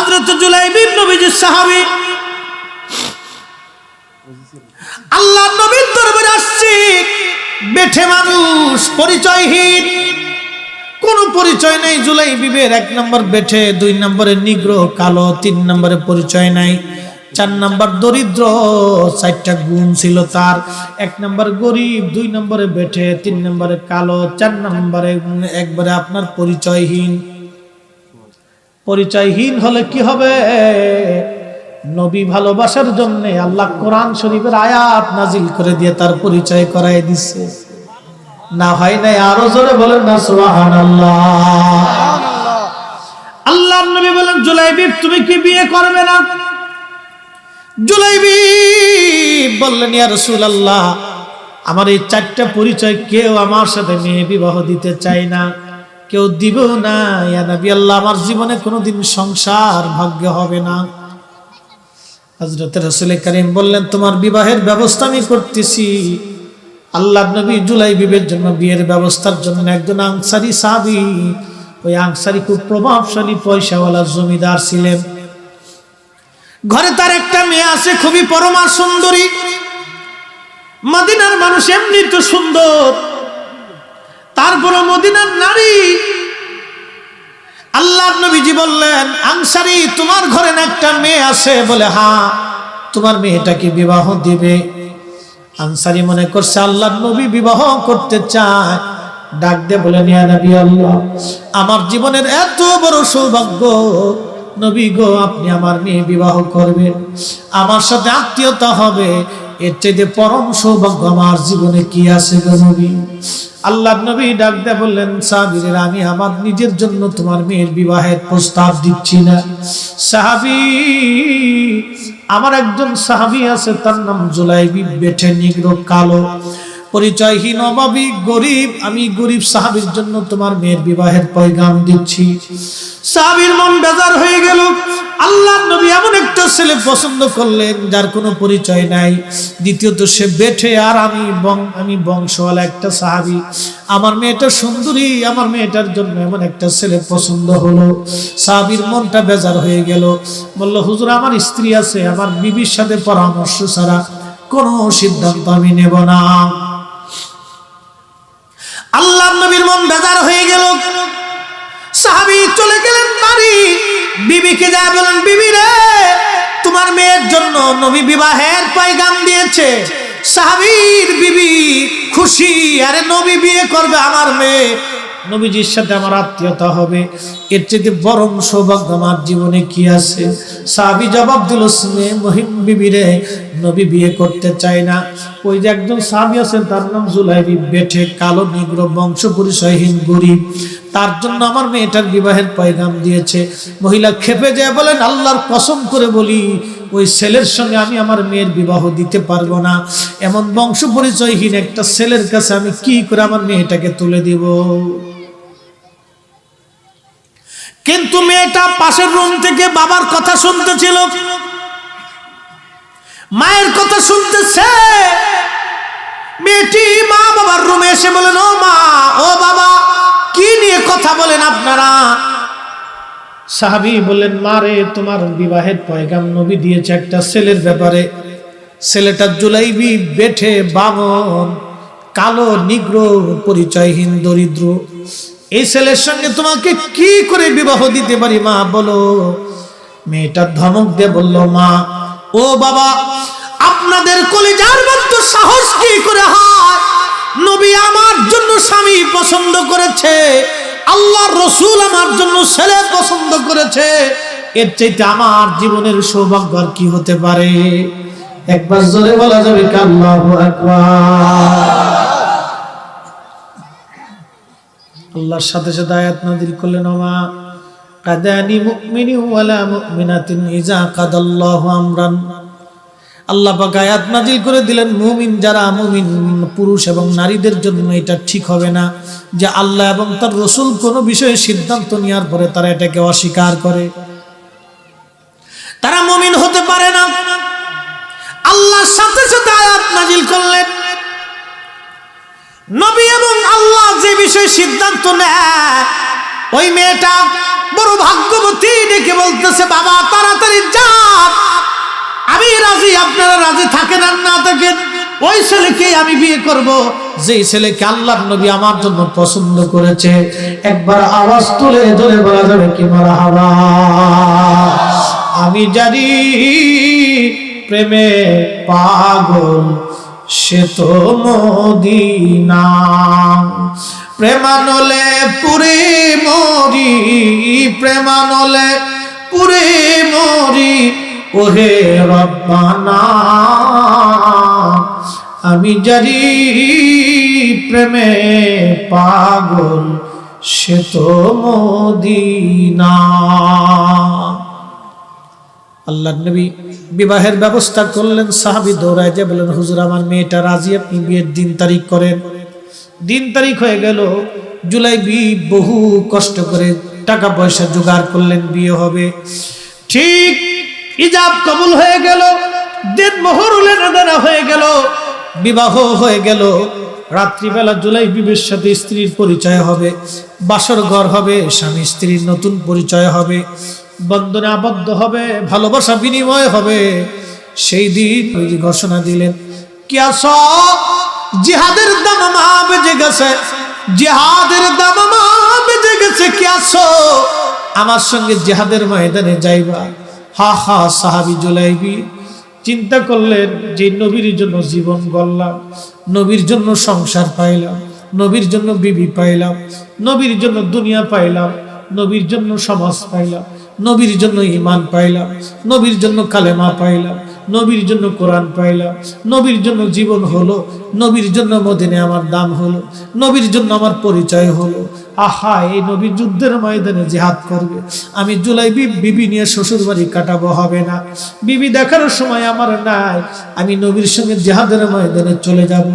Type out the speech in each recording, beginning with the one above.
হজরত জুলাইবিন নবীজির সাহাবি। আল্লাহ নবীর দরবারে আসছি। বেঠে মানুষ, পরিচয়হীন। কোনো পরিচয় নেই জুলাই বিবের এক নম্বর বেঠে, দুই নম্বরে নিগ্র কালো, তিন নম্বরে পরিচয় নাই। চার নম্বর দরিদ্র, চারটা গুণ ছিল তার। এক নম্বর গরিব, দুই নম্বরে বেঠে, তিন নম্বরে কালো, চার নম্বরে একবারে আপনার পরিচয়হীন। পরিচয়হীন হলে কি হবে? নবী ভালোবাসার জন্য আল্লাহ কোরআন শরীফের আয়াত নাজিল করে দিয়ে তার পরিচয় করাই দিচ্ছে না হয় নাই আরও জোরে বলেন না, সুবহানাল্লাহ। আল্লাহর নবী বলেন, জুলাইবি, তুমি কি বিয়ে করবে না? জুলাইবি বললেন, ইয়া রাসূলুল্লাহ, আমার এই চারটা পরিচয় কেউ আমার সাথে মেয়ে বিবাহ দিতে চায় না। কেউ দিব না। ইয়া নবী, আল্লাহ আমার জীবনে কোনোদিন সংসার ভাগ্য হবে না। হজরত রসুল করিম বললেন, তোমার বিবাহের ব্যবস্থা আমি করতেছি। আল্লাহ নবী জুলাই বিবের জন্য বিয়ের ব্যবস্থার জন্য একজন আনসারি সাবি ওই আনসারি খুব প্রভাবশালী পয়সাওয়ালা জমিদার ছিলেন। ঘরে তার একটা মেয়ে আছে, খুবই পরমা সুন্দরী। মদিনার মানুষ এমনি তো সুন্দর। তারপর মদিনার নারী। আল্লাহ নবীজি বললেন আংসারি তোমার ঘরে একটা মেয়ে আছে? বলে, হা, তোমার মেয়েটাকে বিবাহ দিবে? আনসারি মনে করছে আল্লাহ নবী বিবাহ করতে চায়। ডাক দে বলে নিয়া নবী আল্লাহ, আমার জীবনের এত বড় সৌভাগ্য নবী গো, আপনি আমার মেয়ে বিবাহ করবেন। আমার সাথে আত্মীয়তা হবে। এর চাইতে পরম সৌভাগ্য আমার জীবনে কি আছে গো নবী? আল্লাহ নবী ডাক দে বললেন সাহাবীর আমি আমার নিজের জন্য তোমার মেয়ের বিবাহের প্রস্তাব দিচ্ছি না। সাহাবী, আমার একজন সাহাবী আছে, তার নাম জুলাইবি বেঠে নিগ্র কালো। পরিচয়হীন, অভাবী, গরিব, আমি গরিব সাহাবীর জন্য তোমার মেয়ের বিবাহের পয়গাম দিচ্ছি। সাহাবীর মন বেজার হয়ে গেল। আল্লাহ নবী এমন একটা ছেলে পছন্দ করলেন, যার কোনো পরিচয় নাই। দ্বিতীয়ত, সে বেঠে আর আমি বং আমি বংশওয়ালা একটা সাহাবি। আমার মেয়েটা সুন্দরী, আমার মেয়েটার জন্য এমন একটা ছেলে পছন্দ হলো। সাহাবীর মনটা বেজার হয়ে গেল। বলল, হুজুর, আমার স্ত্রী আছে, আমার বিবির সাথে পরামর্শ ছাড়া কোনো সিদ্ধান্ত আমি নেব না। আল্লাহ নবীর মন বেজার হয়ে গেল। সাহাবি চলে গেলেন বাড়ি। বিবিকে যা বলেন, বিবি রে, তোমার মেয়ের জন্য নবী বিবাহের পয়গাম দিয়েছে। সাহাবীর বিবি খুশি, আরে নবী বিয়ে করবে আমার মেয়ে। নবীজির সাথে আমার আত্মীয়তা হবে। এর চেয়ে বরং সৌভাগ্য আমার জীবনে কি আছে? সাহাবি জবাব দিল, শুনে মহিম বিবি রে, নবী বিয়ে করতে চায় না। ওই যে একজন সাহাবি আছেন, তার নাম জুলাইবি বেঠে, কালো, নিগ্র বংশ পরিচয়হীন গরিব। তার জন্য আমার মেয়েটার বিবাহের পয়গাম দিয়েছে। মহিলা খেপে যায়, বলেন, আল্লাহর কসম করে বলি, ওই ছেলের সঙ্গে আমি আমার মেয়ের বিবাহ দিতে পারব না। এমন বংশ পরিচয়হীন একটা ছেলের কাছে আমি কি করে আমার মেয়েটাকে তুলে দিব? কিন্তু মেয়েটা পাশের রুম থেকে বাবার কথা শুনতেছিল মায়ের কথা শুনতেছে। মেয়েটি মা বাবার রুমে এসে বলেন ও মা, ও বাবা, কি নিয়ে কথা বলেন আপনারা? সাহাবি বললেন মারে তোমার বিবাহের পয়গাম নবী দিয়েছে একটা ছেলের ব্যাপারে। ছেলেটা জুলাইবি বেঠে বামন, কালো, নিগ্র, পরিচয়হীন, দরিদ্র। এই ছেলের সঙ্গে তোমাকে কি করে বিবাহ দিতে পারি মা, বলো? মেয়েটা ধমক দিয়ে বলল, মা ও বাবা, আপনাদের কলিজার মতো সাহস কি করে হয়? নবী আমার জন্য স্বামী পছন্দ করেছে, আল্লাহ রসুল আমার জন্য ছেলে পছন্দ করেছে। এর চাইতে আমার জীবনের সৌভাগ্য আর কি হতে পারে? একবার জোরে বলা যাবে কাল্লাহু আকবার। আল্লাহর সাথে সাথে আয়াত নাযিল করলেন, ওমা কাদানি মুমিনি ওয়ালা মুমিনাতিন ইজা কাদাল্লাহু আমরান। আল্লাহ পাক আয়াত নাজিল করে দিলেন, মুমিন যারা মুমিন, পুরুষ এবং নারীদের জন্য এটা ঠিক হবে না। যে আল্লাহ এবং তার রসুল কোনো বিষয়ে সিদ্ধান্ত নেওয়ার পরে তারা এটাকে অস্বীকার করে। তারা মুমিন হতে পারে না। আল্লাহর সাথে সাথে আয়াত নাজিল করলেন। নবী এবং আল্লাহ যে বিষয়ে সিদ্ধান্ত নেয়, ওই মেয়েটা বড় ভাগ্যবতী ডেকে বলতেছে, বাবা, তাড়াতাড়ি যান। আমি রাজি, আপনারা রাজি থাকেন আর না থাকেন? ওই ছেলেকে আমি বিয়ে করব। যে ছেলেকে আল্লাহ নবী আমার জন্য পছন্দ করেছে, একবার আওয়াজ তুলে ধরে বলা যাবে কি মারা আমি জানি প্রেমে পাগল সে মদিনা। প্রেমানলে পুরে মরি, প্রেমানলে পুরে মরি, ওহে রব্বানা। আমি জানি প্রেমে পাগল, সে মদিনা। আল্লাহ নবী বিবাহের ব্যবস্থা করলেন, সাহাবি দৌড়ায় যে বলেন হুজুর, আমার মেয়েটা রাজি, আপনি বিয়ের দিন তারিখ করেন। দিন তারিখ হয়ে গেল, জুলাই বি বহু কষ্ট করে টাকা পয়সা জোগাড় করলেন, বিয়ে হবে। ঠিক ইজাব কবুল হয়ে গেল, দিন মোহরুলের আদানা হয়ে গেল, বিবাহ হয়ে গেল। রাত্রিবেলা জুলাই বিবের সাথে স্ত্রীর পরিচয় হবে, বাসর ঘর হবে, স্বামী স্ত্রীর নতুন পরিচয় হবে। বন্ধনে আবদ্ধ হবে, ভালোবাসা বিনিময় হবে। সেই দিন ওই ঘোষণা দিলেন, কি আস জিহাদের দাম মা বেজে গেছে। জিহাদের দাম বেজে গেছে, কি আস আমার সঙ্গে জিহাদের ময়দানে যাইবা। হা হা, সাহাবি জুলাইবি চিন্তা করলেন যে নবীর জন্য জীবন গড়লাম, নবীর জন্য সংসার পাইলাম, নবীর জন্য বিবি পাইলাম, নবীর জন্য দুনিয়া পাইলাম, নবীর জন্য সমাজ পাইলাম। নবীর জন্য ইমান পাইলাম, নবীর জন্য কালেমা পাইলাম, নবীর জন্য কোরআন পাইলাম, নবীর জন্য জীবন হলো, নবীর জন্য মদিনে আমার দাম হলো, নবীর জন্য আমার পরিচয় হলো। আহা, এই নবী যুদ্ধের ময়দানে জেহাদ করবে। আমি জুলাই বিবি নিয়ে শ্বশুর বাড়ি কাটাবো, হবে না। বিবি দেখার সময় আমার নাই। আমি নবীর সঙ্গে জেহাদের ময়দানে চলে যাব।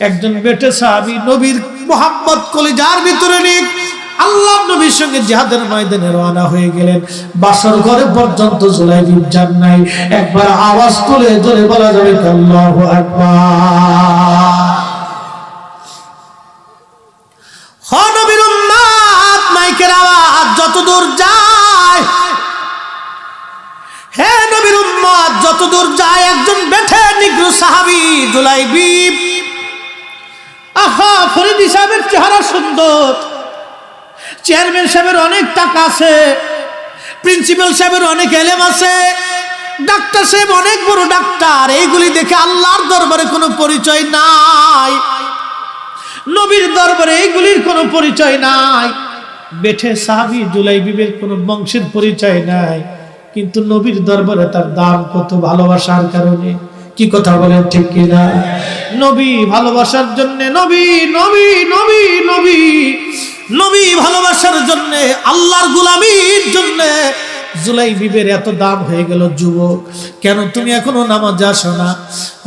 একজন বেটে সাহাবি নবীর মোহাম্মদ কলিজার ভিতরে নিক। আল্লাহ নবীর সঙ্গে জিহাদের ময়দানে রওনা হয়ে গেলেন। বাসর ঘরে পর্যন্ত জুলাই যান নাই। একবার আওয়াজ তুলে জোরে বলা যাবে আল্লাহু আকবার। সাহেবের চেহারা সুন্দর। চেয়ারম্যান সাহেবের অনেক টাকা আছে প্রিন্সিপাল সাহেবের অনেক এলেম আছে ডাক্তার সাহেব অনেক বড় ডাক্তার, এইগুলি দেখে আল্লাহর দরবারে কোনো পরিচয় নাই। নবীর দরবারে এইগুলির কোনো পরিচয় নাই। বেঠে সাহাবি জুলাই বিবের কোনো বংশের পরিচয় নাই। কিন্তু নবীর দরবারে তার দাম কত ভালোবাসার কারণে কি কথা বলেন ঠিক কিনা? নবী ভালোবাসার জন্য নবী নবী নবী নবী। নবী ভালোবাসার জন্য, আল্লাহর গুলামির জন্য। জুলাই বিবের এত দাম হয়ে গেল যুবক, কেন তুমি এখনও নামাজ আসো না?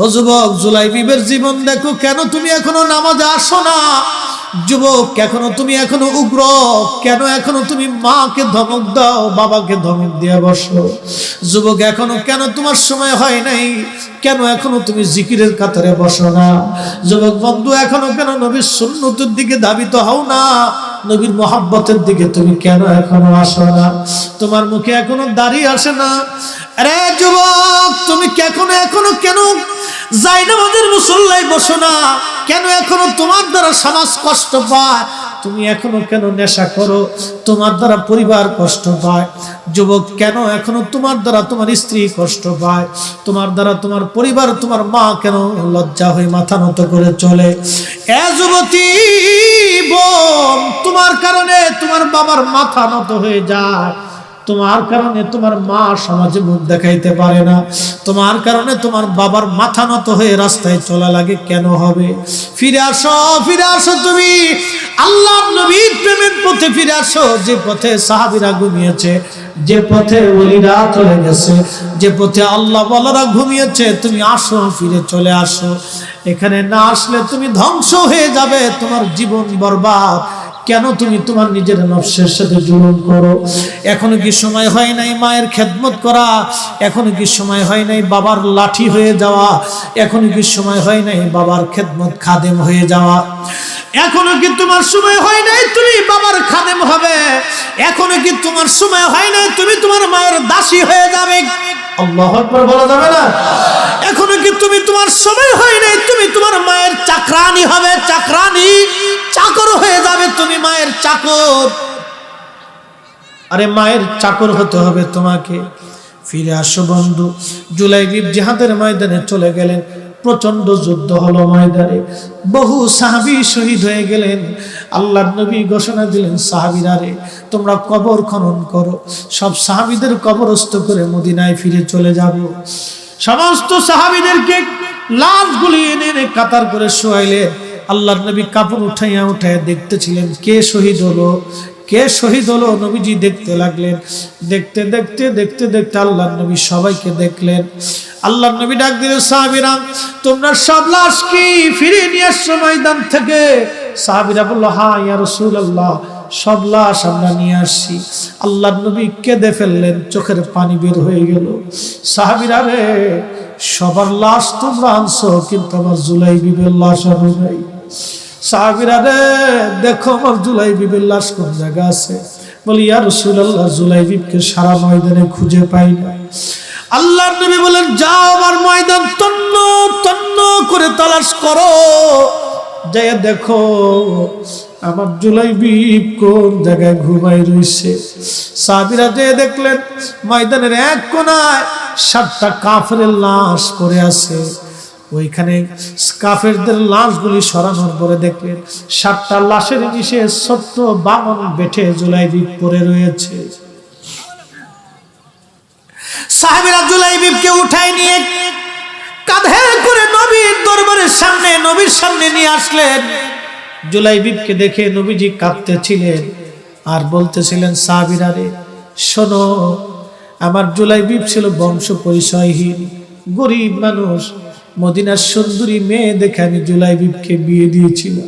ও যুবক জুলাই বিবের জীবন দেখো, কেন তুমি এখনও নামাজ আসো না? যুবক, এখনও তুমি এখনও উগ্র। কেন এখনও তুমি মাকে ধমক দাও, বাবাকে ধমক দিয়ে বসো? যুবক, এখনও কেন তোমার সময় হয় নাই? কেন এখনও তুমি জিকিরের কাতারে বসো না? যুবক, বন্ধু, এখনও কেন নবীর সুন্নতের দিকে ধাবিত হও না? নবীর মোহাব্বতের দিকে তুমি কেন এখনও আসো না? তোমার মুখে এখনও দাঁড়িয়ে আসে না? আরে যুবক, তুমি কেন এখনও কেন যাই না আমাদের মুসল্লাই বসো না? কেন এখনও তোমার দ্বারা সমাজ কষ্ট পায়? তুমি এখনও কেন নেশা করো? তোমার দ্বারা পরিবার কষ্ট পায়। যুবক, কেন এখনও তোমার দ্বারা তোমার স্ত্রী কষ্ট পায়? তোমার দ্বারা তোমার পরিবার, তোমার মা কেন লজ্জা হয়ে মাথা নত করে চলে? এ যুবতী বোন, তোমার কারণে তোমার বাবার মাথা নত হয়ে যায়। তোমার কারণে তোমার মা সমাজে মুখ দেখাইতে পারে না। তোমার কারণে তোমার বাবার মাথা নত হয়ে রাস্তায় চলা লাগে কেন হবে? ফিরে আসো ফিরে আসো তুমি। আল্লাহ নবীর প্রেমের পথে ফিরে আসো। যে পথে সাহাবিরা ঘুমিয়েছে, যে পথে ওলিরা চলে গেছে, যে পথে আল্লাহ বলারা ঘুমিয়েছে, তুমি আসো, ফিরে চলে আসো। এখানে না আসলে তুমি ধ্বংস হয়ে যাবে, তোমার জীবন বরবাদ। কেন তুমি তোমার নিজের নফসের সাথে জুলুম করো? এখনও কি সময় হয় নাই মায়ের খেদমত করা? এখনও কি সময় হয় নাই বাবার লাঠি হয়ে যাওয়া? এখনও কি সময় হয় নাই বাবার খেদমত খাদেম হয়ে যাওয়া? এখনও কি তোমার সময় হয় নাই তুমি বাবার খাদেম হবে? এখনও কি তোমার সময় হয় নাই তুমি তোমার মায়ের দাসী হয়ে যাবে? আল্লাহ আকবার বলা যাবে না? এখনও কি তুমি তোমার সময় হয় নাই? তুমি তোমার মায়ের চাকরানি হবে চাকরানি চাকর হয়ে যাবে তুমি মায়ের চাকর। আরে মায়ের চাকর হতে হবে তোমাকে। ফিরে আসো বন্ধু জুলাই বিপ জিহাদের ময়দানে চলে গেলেন। প্রচণ্ড যুদ্ধ হলো ময়দানে। বহু সাহাবি শহীদ হয়ে গেলেন। আল্লাহ নবী ঘোষণা দিলেন, সাহাবিরা রে, তোমরা কবর খনন করো। সব সাহাবিদের কবরস্থ করে মদিনায় ফিরে চলে যাব। সমস্ত সাহাবিদেরকে লাশগুলি এনে এনে কাতার করে শোয়াইলে আল্লাহ নবী কাপড় উঠাইয়া উঠাইয়া দেখতেছিলেন, কে শহীদ হলো? কে শহীদ হলো? নবীজি দেখতে লাগলেন। দেখতে দেখতে দেখতে দেখতে আল্লাহ নবী সবাইকে দেখলেন। আল্লাহ নবী ডাক দিলেন, সাহাবিরা, তোমরা সব লাশ কি ফিরে নিয়ে আসছো ময়দান থেকে? সাহাবিরা বলল হ্যাঁ ইয়া রাসূলুল্লাহ। সব লাশ আমরা নিয়ে আসছি। আল্লাহ নবী কেঁদে ফেললেন, চোখের পানি বের হয়ে গেল। সাহাবিরা রে, সবার লাশ তোমরা আনছো, কিন্তু আমার জুলাই বিবের লাশ আনো নাই। সাহাবিরা রে, দেখো আমার জুলাই বিবের লাশ কোন জায়গা আছে? বলি, ইয়া রাসূলুল্লাহ জুলাই বিবকে সারা ময়দানে খুঁজে পাই না। আল্লাহর নবী বলেন, যাও আমার ময়দান, তন্ন তন্ন করে তালাশ করো। যাই দেখো, আমার জুলাই বিপ কোন জায়গায় ঘুমাই রইছে। সাবিরা যে দেখলেন, ময়দানের এক কোনায় সাতটা কাফের লাশ পড়ে আছে। ওইখানে কাফেরদের লাশগুলি সরানোর পরে দেখলেন, সাতটা লাশের নিচে ছোট্ট বামন বেঠে জুলাই বিপ পড়ে রয়েছে। সাহেবেরা জুলাইবিবকে উঠাই নিয়ে কাঁধে করে নবীর দরবারের সামনে, নবীর সামনে নিয়ে আসলেন। জুলাইবিবকে দেখে নবীজি কাঁদতেছিলেন আর বলতেছিলেন, সাহাবিরা রে, শোনো, আমার জুলাইবিব ছিল বংশ পরিচয়হীন, গরিব মানুষ, মদিনার সুন্দরী মেয়ে দেখে আমি জুলাইবিবকে বিয়ে দিয়েছিলাম।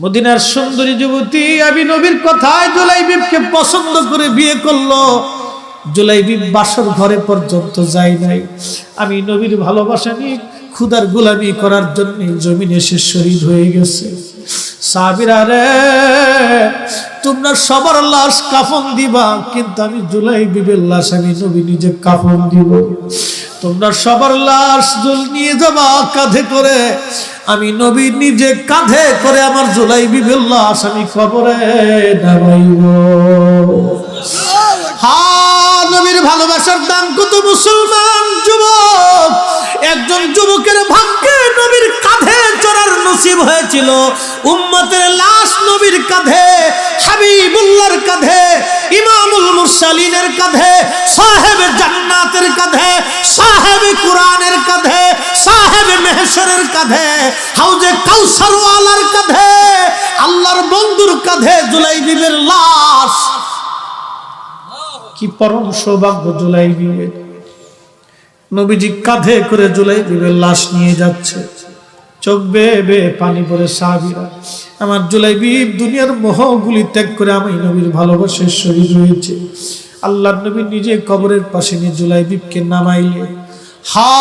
মদিনার সুন্দরী যুবতী, আমি নবীর কথায় জুলাইবিবকে পছন্দ করে বিয়ে করল। জুলাইবি বাসর ঘরে পর্যন্ত যাই নাই। আমি নবীর ভালোবাসা নিয়ে ক্ষুদার গোলামি করার জন্য জমিনে সে শহীদ হয়ে গেছে। সাবিরা রে, তোমরা সবার লাশ কাফন দিবা, কিন্তু আমি জুলাই বিবের লাশ আমি নবী নিজে কাফন দিব। তোমরা সবার লাশ জুল নিয়ে যাবা কাঁধে করে, আমি নবী নিজে কাঁধে করে আমার জুলাই বিবের লাশ আমি খবরে নামাইব। হা, নবীর ভালোবাসার দাম কত মুসলমান যুবক? একজন যুবকের ভাগ্যে নবীর কাঁধে চড়ার নসিব হয়েছিল। উম্মতের লাশ নবীর কাঁধে, হাবিবুল্লাহর কাঁধে, ইমামুল মুরসালিনের কাঁধে, সাহেব জান্নাতের কাঁধে, সাহেব কুরআনের কাঁধে, সাহেব মেহশরের কাঁধে, হাউজে কাউসারওয়ালার কাঁধে, আল্লাহর বন্ধুর কাঁধে জুলাইবিবের লাশ কি পরম সৌভাগ্য জুলাই বিবের নবীজি কাঁধে করে জুলাই বিবের লাশ নিয়ে যাচ্ছে। চোখ বেয়ে বেয়ে পানি পরে সাহাবিরা। আমার জুলাই বিব দুনিয়ার মোহগুলি ত্যাগ করে আমি নবীর ভালোবাসার শরীর রয়েছে আল্লাহ নবী নিজে কবরের পাশে নিয়ে জুলাই বিবকে নামাইলে হা,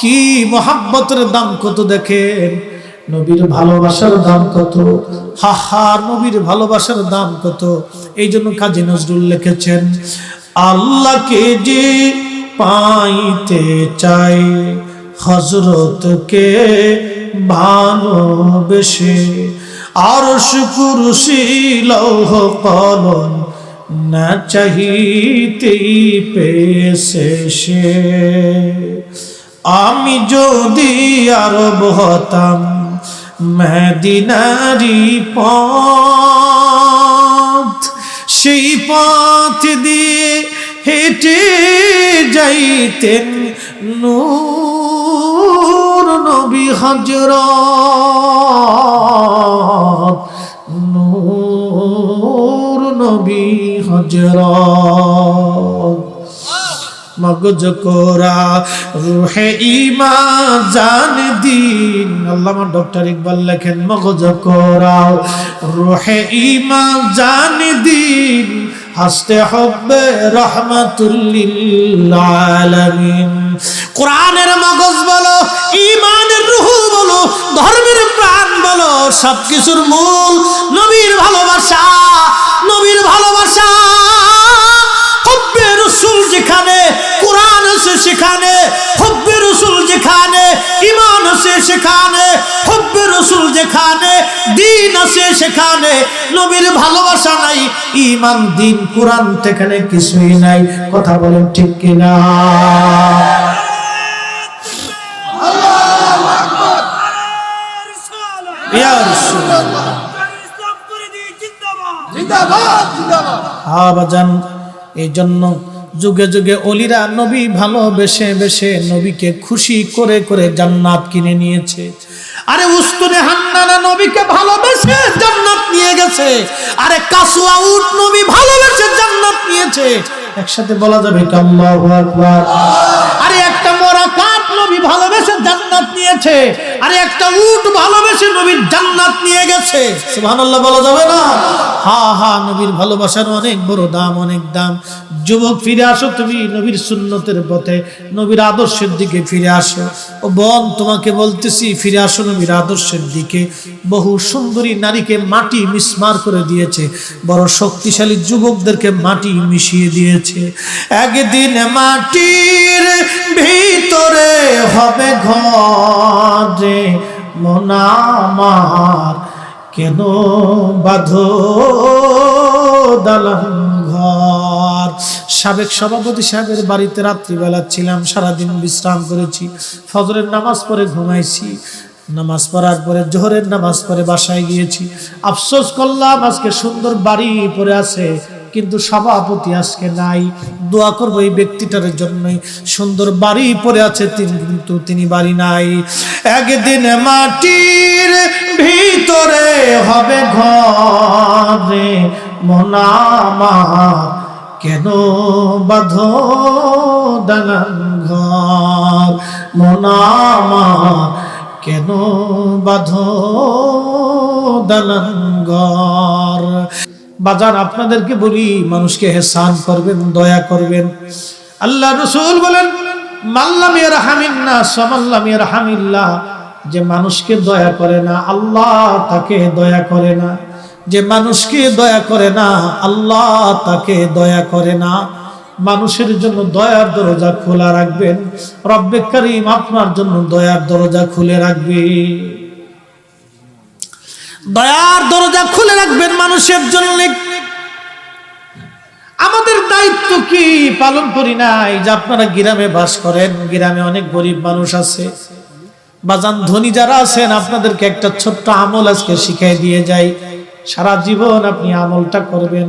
কি মহাব্বতের দাম কত দেখেন? নবীর ভালোবাসার দাম কত? হা হা নবীর ভালোবাসার দাম কত? এই জন্য কাজী নজরুল লিখেছেন, আল্লাহকে যে পাইতে চাই হজরতকে ভালোবেসে, আরশ কুরসি লৌহ কলম না চাহিতেই পেয়েছে সে। আমি যদি আরব হতাম মেদিনারি পথ সেই পথ দিয়ে হেঁটে যাইতেন নূর নবী হজরত নূর নবী হজরত মগজ কোরা, রুহে ইমা জান দিন। আল্লামা ডক্টর ইকবাল লেখেন, মগজ কোরাও, রুহে ইমা জান দিন। হাসতে হবে রহমাতুল্লিল আলামিন। কোরআনের মগজ বলো ইমানের রুহু বলো, ধর্মের প্রাণ বলো, সবকিছুর মূল নবীর ভালোবাসা নবীর ভালোবাসা। রসুল যেখানে কোরআন আছে সেখানে হব্বে রসুল যেখানে ইমান আছে সেখানে হব্বে রসুল যেখানে দিন আছে সেখানে। নবীর ভালোবাসা নাই ইমান দিন কোরআন সেখানে কিছুই নাই। কথা বলেন ঠিক কিনা? ইয়া এই জন্য যুগে যুগে অলিরা নবী ভালোবেসে বেসে নবীকে খুশি করে করে জান্নাত কিনে নিয়েছে। আরে উস্তুনে হান্নানা নবীকে ভালোবেসে জান্নাত নিয়ে গেছে। আরে কাসুয়া উট নবী ভালোবেসে জান্নাত নিয়েছে। একসাথে বলা যাবে আরে একটা মরা কাঠ নবী ভালোবেসে জান্নাত নিয়েছে। আরে একটা উট ভালোবেসে নবীর জান্নাত নিয়ে গেছে। সুবহানাল্লাহ বলা যাবে না? হা হা, নবীর ভালোবাসার অনেক বড় দাম, অনেক দাম। যুবক, ফিরে আসো তুমি নবীর সুন্নতের পথে, নবীর আদর্শের দিকে ফিরে আসো। ও বোন, তোমাকে বলতেছি, ফিরে আসো নবীর আদর্শের দিকে। বহু সুন্দরী নারীকে মাটি মিসমার করে দিয়েছে। বড় শক্তিশালী যুবকদেরকে মাটি মিশিয়ে দিয়েছে। একদিন মাটির ভিতরে হবে ঘরে মনামার কেন বাঁধো দালান ঘর? সাবেক সভাপতি সাহেবের বাড়িতে রাত্রিবেলা ছিলাম, সারাদিন বিশ্রাম করেছি, ফজরের নামাজ পড়ে ঘুমাইছি। নামাজ পড়ার পরে, জোহরের নামাজ পড়ে বাসায় গিয়েছি। আফসোস করলাম, আজকে সুন্দর বাড়ি পরে আছে, কিন্তু সভাপতি আজকে নাই। দোয়া করব এই ব্যক্তিটার জন্যই। সুন্দর বাড়ি পরে আছে, তিনি কিন্তু তিনি বাড়ি নাই। একদিন মাটির ভিতরে হবে ঘরে মনামা কেন বাধ দালান ঘর? মনামার কেন বাধ দালান ঘর বাজার আপনাদেরকে বলি, মানুষকে হেসান করবেন, দয়া করবেন। আল্লাহ রসুল বলেন মাল্লাম রাহামিন্না সমাল্লাম রাহামিল্লাহ যে মানুষকে দয়া করে না, আল্লাহ তাকে দয়া করে না। যে মানুষকে দয়া করে না, আল্লাহ তাকে দয়া করে না। মানুষের জন্য দয়ার দরজা খোলা রাখবেন। রব্বে করিম আপনার জন্য দয়ার দরজা খুলে রাখবে। দয়ার দরজা খুলে রাখবেন মানুষের জন্য। আমাদের দায়িত্ব কি পালন করি নাই? যে আপনারা গ্রামে বাস করেন, গ্রামে অনেক গরিব মানুষ আছে। বাজান ধনী যারা আছেন, আপনাদেরকে একটা ছোট্ট আমল আজকে শিখাই দিয়ে যাই। সারা জীবন আপনি আমলটা করবেন।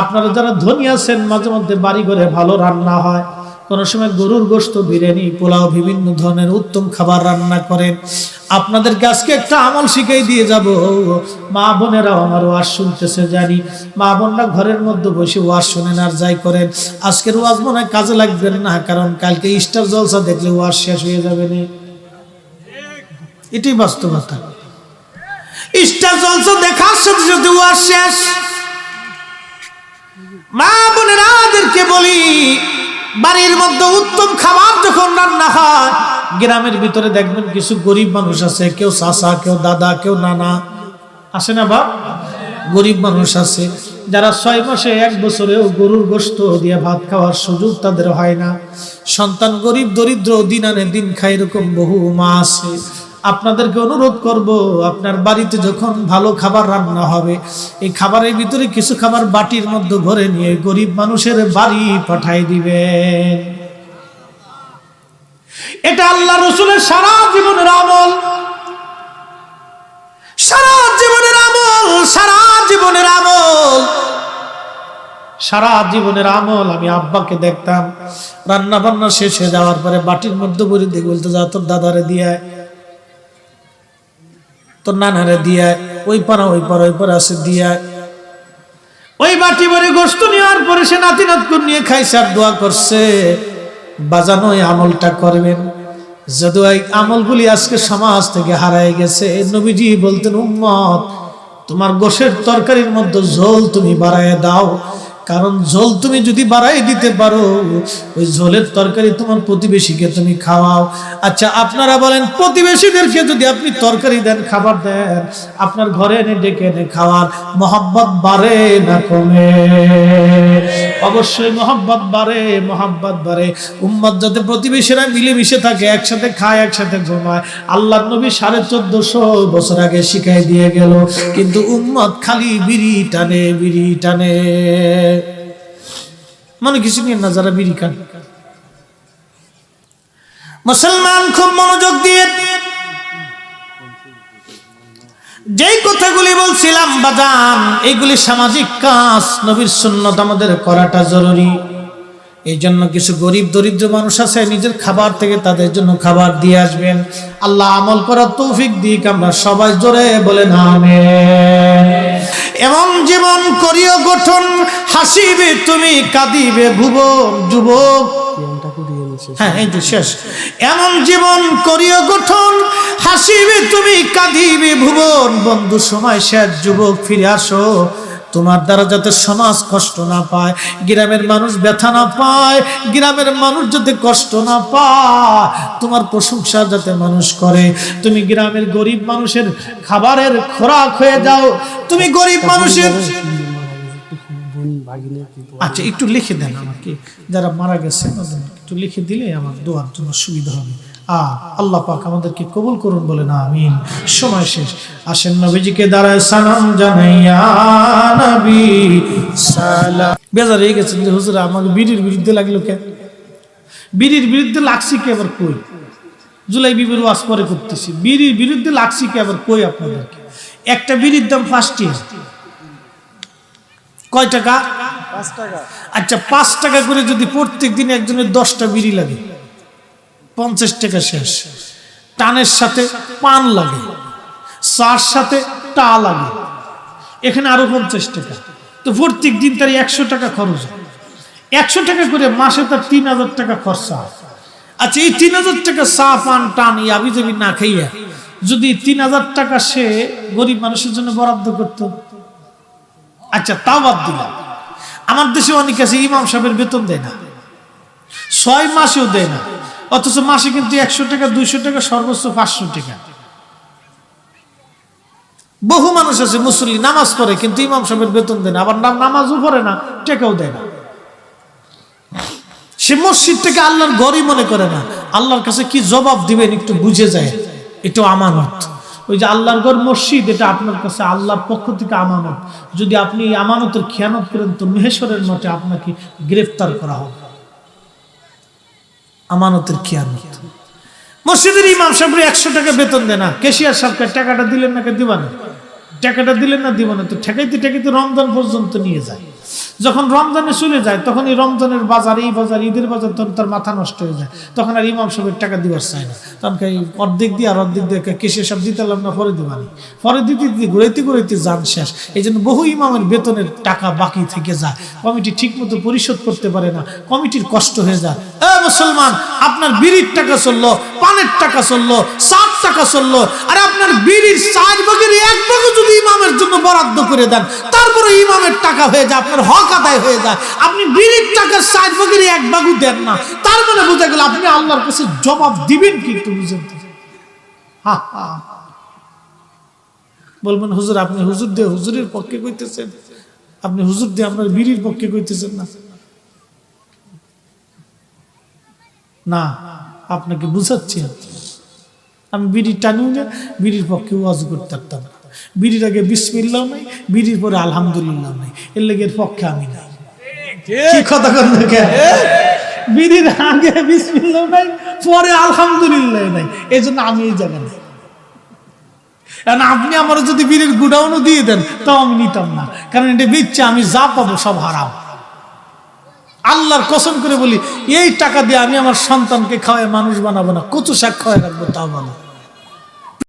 আপনারা যারা ধনী আছেন, মাঝে মধ্যে বাড়ি ঘরে ভালো রান্না হয়, কোনো সময় গরুর গোস্ত বিরিয়ানি, পোলাও, বিভিন্ন ধরনের উত্তম খাবার রান্না করেন। আপনাদেরকে আজকে একটা আমল শিখাই দিয়ে যাব। মা বোনেরাও আমার ওয়াজ শুনতেছে, জানি। মা বোনরা ঘরের মধ্যে বসে ওয়াজ শোনেন আর যাই করেন। আজকের ওয়াজ মনে কাজে লাগবে না, কারণ কালকে স্টার জলসা দেখলে ওয়াজ শেষ হয়ে যাবে না। এটাই বাস্তবতা। স্টার জলসা দেখার সাথে সাথে ওয়াজ শেষ। মা বোনেরাদেরকে বলি, বাড়ির মধ্যে উত্তম খাবার যখন রান্না হয়, গ্রামের ভিতরে দেখবেন কিছু গরিব মানুষ আছে, কেউ চাষা কেউ দাদা, কেউ নানা। আসে না বাপ? গরিব মানুষ আছে, যারা ছয় মাসে এক বছরেও গরুর গোস্ত দিয়ে ভাত খাওয়ার সুযোগ তাদের হয় না। সন্তান গরিব, দরিদ্র, দিন আনে, দিন খায় এরকম বহু মা আছে। আপনাদেরকে অনুরোধ করব, আপনার বাড়িতে যখন ভালো খাবার রান্না হবে, এই খাবারের ভিতরে কিছু খাবার বাটির মধ্যে ভরে নিয়ে গরিব মানুষের বাড়ি পাঠাই দিবেন। এটা আল্লাহ রসুলের সারা জীবনের আমল। সারা জীবনের আমল, সারা জীবনের আমল। সারা জীবনের আমল, আমি আব্বাকে দেখতাম রান্না বান্না শেষ হয়ে যাওয়ার পরে বাটির মধ্যে ভরে দিয়ে বলতে, যা তোর দাদারে দিয়ে তোর নানারে দিয়ে ওই পাড়া ওই পাড়া ওই পাড়া আছে দিয়ে ওই বাটি ভরে গোস্ত নেওয়ার পরে সে নাতি নাতকুর নিয়ে আর দোয়া করছে, বাজানো এই আমলটা করবেন। যদিও এই আমলগুলি আজকে সমাজ থেকে হারায় গেছে, নবীজি বলতেন, উম্মত, তোমার গোশের তরকারির মধ্যে ঝোল তুমি বাড়ায় দাও। কারণ ঝোল তুমি যদি বাড়াই দিতে পারো, ওই ঝোলের তরকারি তোমার প্রতিবেশীকে তুমি খাওয়াও। আচ্ছা আপনারা বলেন, প্রতিবেশীদেরকে যদি আপনি তরকারি দেন, খাবার দেন, আপনার ঘরে এনে ডেকে এনে খাওয়ার মোহাব্বত বাড়ে না কমে? অবশ্যই মোহাব্বত বাড়ে মোহাব্বত বাড়ে। উম্মত যাতে প্রতিবেশীরা মিলেমিশে থাকে, একসাথে খায়, একসাথে ঘুমায় আল্লাহ নবী সাড়ে চোদ্দশো বছর আগে শিখাই দিয়ে গেল। কিন্তু উম্মত খালি বিড়ি টানে বিড়ি টানে। মনে কিছু নিয়ে না, যারা বিড়ি খান মুসলমান খুব মনোযোগ দিয়ে যেই কথাগুলি বলছিলাম বাজান এইগুলি সামাজিক কাজ, নবীর সুন্নত আমাদের করাটা জরুরি। এই জন্য কিছু গরিব দরিদ্র মানুষ আছে, নিজের খাবার থেকে তাদের জন্য খাবার দিয়ে আসবেন। আল্লাহ আমল করার তৌফিক দিক, আমরা সবাই জোরে বলে নামে এমন জীবন করিও গঠন হাসিবে তুমি কাঁদিবে ভুবন যুবক। হ্যাঁ এই তো শেষ। এমন জীবন করিও গঠন হাসিবে তুমি কাঁদিবে ভুবন। বন্ধু সময় শেষ যুবক ফিরে আসো। তোমার দ্বারা যাতে সমাজ কষ্ট না পায়, গ্রামের মানুষ ব্যথা না পায়, গ্রামের মানুষ যাতে কষ্ট না পায়, তোমার প্রশংসা যাতে মানুষ করে। তুমি গ্রামের গরিব মানুষের খাবারের খোরাক হয়ে যাও। তুমি গরিব মানুষের আচ্ছা একটু লিখে দেন আমাকে। যারা মারা গেছে একটু লিখে দিলে আমার দোয়ার জন্য সুবিধা হবে। আ আল্লাহ পাক আমাদেরকে কবুল করুন বলে না আমিন। সময় শেষ। আসেন নবীজিকে দাঁড়ায় সালাম জানাইয়া নবী সালাম। বেজার হয়ে গেছেন যে হুজুর আমাকে বিড়ির বিরুদ্ধে লাগল কে বিড়ির বিরুদ্ধে লাগছি কে আবার কই? জুলাই বিবির ওয়াজ পরে করতেছি। বিড়ির বিরুদ্ধে লাগছি কে আবার কই আপনাদেরকে? একটা বিড়ির দাম ফার্স্ট কয় টাকা? আচ্ছা পাঁচ টাকা করে যদি প্রত্যেক দিন একজনের দশটা বিড়ি লাগে। পঞ্চাশ টাকা শেষ। টানের সাথে পান লাগে, চার সাথে টা লাগে। এখানে আরও পঞ্চাশ টাকা। তো প্রত্যেক দিন তার একশো টাকা খরচ একশো টাকা করে মাসে তার তিন হাজার টাকা খরচা আচ্ছা এই তিন হাজার টাকা চা, পান, টান আবি যাবি না খাইয়া যদি তিন হাজার টাকা সে গরিব মানুষের জন্য বরাদ্দ করতো? আচ্ছা তাও বাদ দিলাম। আমার দেশে অনেক আছে, ইমাম সাহেবের বেতন দেয় না। ছয় মাসেও দেয় না। অথচ মাসে কিন্তু একশো টাকা, দুইশো টাকা, সর্বোচ্চ পাঁচশো টাকা। বহু মানুষ আছে মুসল্লি, নামাজ পড়ে, কিন্তু ইমাম সাহেবের বেতন দেয় না, আবার নাম নামাজও পড়ে না, টেকাও দেয় না। সে মসজিদটাকে আল্লাহর গড়ই মনে করে না। আল্লাহর কাছে কি জবাব দিবেন একটু বুঝে যায়। একটু আমানত। ওই যে আল্লাহর ঘর মসজিদ, এটা আপনার কাছে আল্লাহর পক্ষ থেকে আমানত। যদি আপনি আমানতের খেয়ানত করেন, তো মেহেশ্বরের মতে আপনাকে গ্রেফতার করা হবে। আমানতের কিয়ামত। মসজিদের ইমাম সাহেব একশো টাকা বেতন দেয় না। কেশিয়ার সাহেবকে টাকাটা দিলেন না দিবা না টাকাটা দিলেন না দিবা না তো ঠেকাইতে ঠেকাইতে রমজান পর্যন্ত নিয়ে যায়। যখন রমজানে চলে যায়, তখন এই রমজানের বাজার, এই বাজার, ঈদের বাজার তখন তার মাথা নষ্ট হয়ে যায়। তখন আর ইমাম সাহেবের টাকা দিবার চায় না। তখন অর্ধেক দিয়ে আর অর্ধেক দিয়ে কেসে সব দিতে না পরে দিবানি পরে দিতে দিতে ঘুরাইতে ঘুরাইতে যান শেষ। এই জন্য বহু ইমামের বেতনের টাকা বাকি থেকে যায়। কমিটি ঠিক মতো পরিশোধ করতে পারে না। কমিটির কষ্ট হয়ে যায়। এ মুসলমান, আপনার বিড়ির টাকা চলল, পানের টাকা চলল সাত আর আপনার বিড়ির চার এক যদি ইমামের জন্য বরাদ্দ করে দেন, তারপরে ইমামের টাকা হয়ে যায়, আপনার হক আদায় হয়ে যায়। আপনি বিড়ির টাকার চার এক দেন না। তার মানে গেল আপনি আল্লাহর কাছে জবাব দিবেন কি একটু বুঝেন বলবেন, হুজুর, আপনি হুজুর দিয়ে হুজুরের পক্ষে কইতেছেন। আপনি হুজুর দিয়ে আপনার বিড়ির পক্ষে কইতেছেন না। না, আপনাকে বুঝাচ্ছি আমি। বিড়ি টানিও না, বিড়ির পক্ষে ওয়াজ করতে পারতাম না। বিড়ির আগে বিসমিল্লাহ নাই, বিড়ির পরে আলহামদুলিল্লাহ নাই। এর লেগের পক্ষে আমি নাই। কি কথা কন বিড়ির আগে বিসমিল্লাহ নাই, পরে আলহামদুলিল্লাহ নাই। এই জন্য আমি এই জায়গা নাই। কারণ আপনি আমার যদি বিড়ির গুডাউনও দিয়ে দেন, তাও আমি নিতাম না। কারণ এটা বিচ্ছে আমি যা পাবো সব হারাম। আল্লাহর কসম করে বলি, এই টাকা দিয়ে আমি আমার সন্তানকে খাওয়াই মানুষ বানাবো না, কচু শাক খাওয়াই রাখব, তাও ভালো।